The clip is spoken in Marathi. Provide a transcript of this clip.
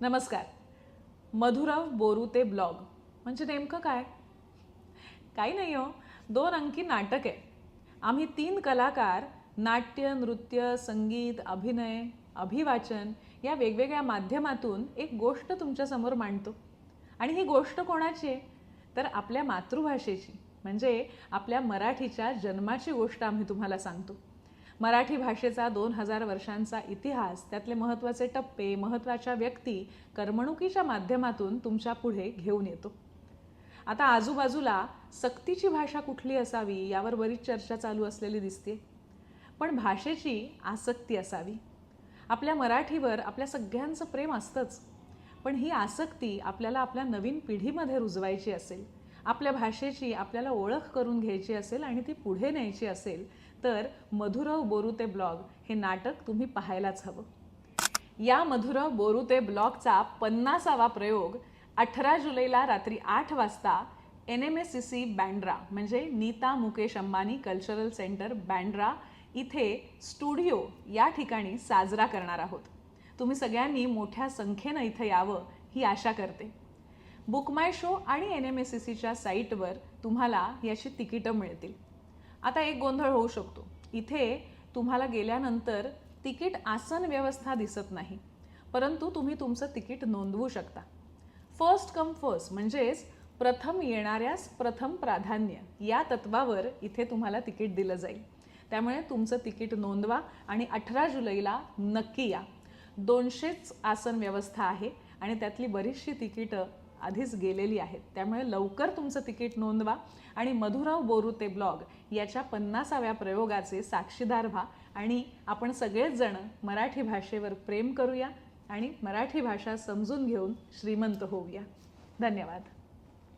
नमस्कार. मधुराव बोरुते ब्लॉग. म्हणजे नेमकं काय? काही नाही हो. दोन अंकी नाटक आहे. आम्ही तीन कलाकार नाट्य नृत्य संगीत अभिनय अभिवाचन या वेगवेगळ्या माध्यमातून एक गोष्ट तुमच्यासमोर मांडतो. आणि ही गोष्ट कोणाची आहे? तर आपल्या मातृभाषेची. म्हणजे आपल्या मराठीच्या जन्माची गोष्ट आम्ही तुम्हाला सांगतो. मराठी भाषेचा दोन हजार वर्षांचा इतिहास त्यातले महत्त्वाचे टप्पे महत्त्वाच्या व्यक्ती करमणुकीच्या माध्यमातून तुमच्यापुढे घेऊन येतो. आता आजूबाजूला सक्तीची भाषा कुठली असावी यावर बरीच चर्चा चालू असलेली दिसते. पण भाषेची आसक्ती असावी. आपल्या मराठीवर आपल्या सगळ्यांचं प्रेम असतंच. पण ही आसक्ती आपल्याला आपल्या नवीन पिढीमध्ये रुजवायची असेल आपल्या भाषेची आपल्याला ओळख करून घ्यायची असेल आणि ती पुढे न्यायची असेल तर मधुराव बोरुते ब्लॉग हे नाटक तुम्ही पाहायलाच हवं. या मधुराव बोरुते ब्लॉगचा पन्नासावा प्रयोग अठरा जुलैला रात्री आठ वाजता N M S C C Bandra म्हणजे नीता मुकेश अंबानी कल्चरल सेंटर बँड्रा इथे स्टुडिओ या ठिकाणी साजरा करणार आहोत. तुम्ही सगळ्यांनी मोठ्या संख्येनं इथं यावं ही आशा करते. बुक माय शो आणि एन एम एस सी सीच्या साईटवर तुम्हाला याची तिकीटं मिळतील. आता एक गोंधळ होऊ शकतो. इथे तुम्हाला गेल्यानंतर तिकीट आसन व्यवस्था दिसत नाही परंतु तुम्ही तुमचं तिकीट नोंदवू शकता. फर्स्ट कम फर्स्ट म्हणजेच प्रथम येणाऱ्यास प्रथम प्राधान्य या तत्वावर इथे तुम्हाला तिकीट दिलं जाईल. त्यामुळे तुमचं तिकीट नोंदवा आणि अठरा जुलैला नक्की या. दोनशेच आसन व्यवस्था आहे आणि त्यातली बरीचशी तिकीटं आधीच गेलेली आहेत. त्यामुळे लवकर तुमचं तिकीट नोंदवा आणि मधुराव बोरुते ब्लॉग याच्या पन्नासाव्या प्रयोगाचे साक्षीदार व्हा आणि आपण सगळेच जण मराठी भाषेवर प्रेम करूया आणि मराठी भाषा समजून घेऊन श्रीमंत होऊया. धन्यवाद.